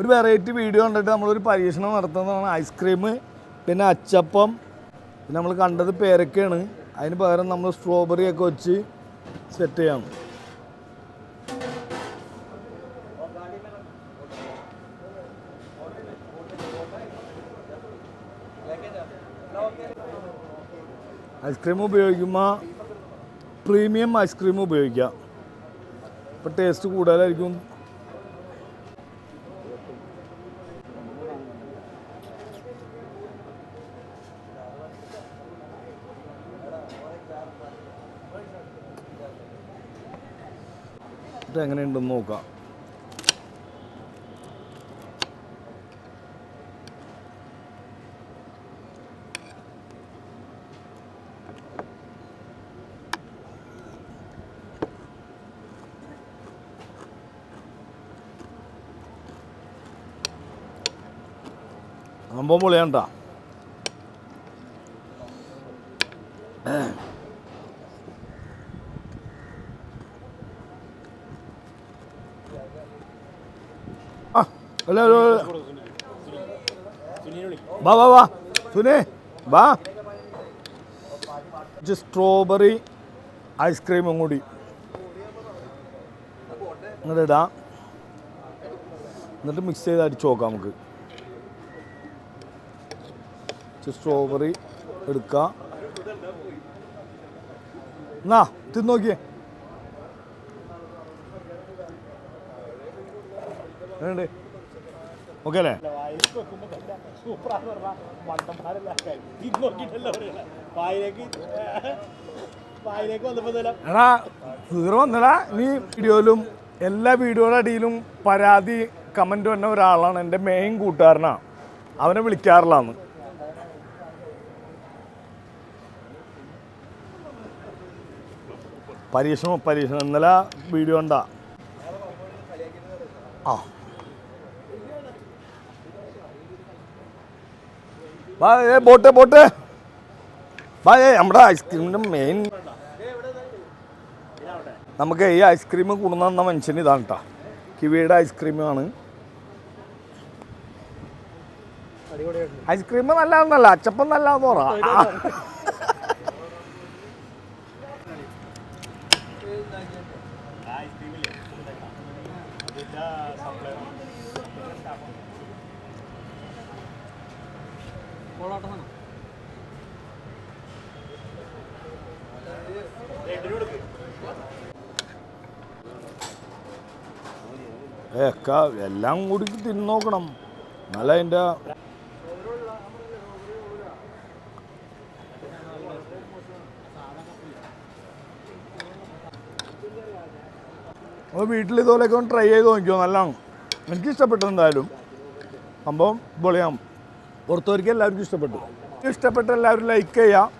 ഒരു variety video കണ്ടിട്ട് നമ്മളൊരു പരീക്ഷണം നടത്തുന്നതാണ് ഐസ്ക്രീം പിന്നെ അച്ചപ്പം പിന്നെ നമ്മൾ കണ്ടത് പേരക്കയാണ്. അതിന് പകരം നമ്മൾ സ്ട്രോബെറി ഒക്കെ വെച്ച് സെറ്റ് ചെയ്യണം. ഐസ്ക്രീം ഉപയോഗിക്കുമ്പോൾ പ്രീമിയം ഐസ്ക്രീം ഉപയോഗിക്കാം. അപ്പോൾ ടേസ്റ്റ് കൂടുതലായിരിക്കും. ഇത് എങ്ങനെയുണ്ടെന്ന് നോക്കാം. സംഭവം പൊളിയാണ്ടാ. അല്ല. വാ വാ വാ. സുനേ വാ. സ്ട്രോബെറി ഐസ്ക്രീമും കൂടി. ഇങ്ങോട്ട് ഇടാം. എന്നിട്ട് മിക്സ് ചെയ്ത് അടിച്ച് നോക്കാം നമുക്ക്. സ്ട്രോബെറി എടുക്കാം. എന്നാ തിന്ന് നോക്കിയേ. എങ്ങനെയുണ്ട് ഓക്കെ അല്ലേ? എടാ സീറോ വന്നടാ. നീ വീഡിയോയിലും എല്ലാ വീഡിയോയുടെ അടിയിലും പരാതി കമന്റ് വന്ന ഒരാളാണ് എന്റെ മെയിൻ കൂട്ടുകാരനാണ് അവനെ വിളിക്കാറില്ലാന്ന്. പരീക്ഷണം പരീക്ഷണം. ഇന്നലെ വീഡിയോ ഉണ്ടാ ആ. വാ ഏ ബോട്ട് ബോട്ട്. വാ ഏ നമ്മുടെ ഐസ്ക്രീമിന്റെ മെയിൻ നമുക്ക് ഈ ഐസ്ക്രീം കൊണ്ടുവന്ന മനുഷ്യന് ഇതാണ് കേട്ടോ കിവിയുടെ ഐസ്ക്രീമാണ് ഐസ്ക്രീം നല്ലതെന്നല്ല അച്ചപ്പം നല്ലതെന്ന് പറ. ഏ അക്ക എല്ലാം കൂടി തിന്നു നോക്കണം. എന്നാലും അതിന്റെ വീട്ടിൽ ഇതുപോലെയൊക്കെ ഒന്ന് ട്രൈ ചെയ്ത് നോക്കിയോ നല്ലതാണ് എനിക്ക് ഇഷ്ടപ്പെട്ടെന്തായാലും സംഭവം പൊളിയാം പുറത്തുവരിക്കും എല്ലാവർക്കും ഇഷ്ടപ്പെട്ടു. ഇഷ്ടപ്പെട്ട എല്ലാവരും ലൈക്ക് ചെയ്യുക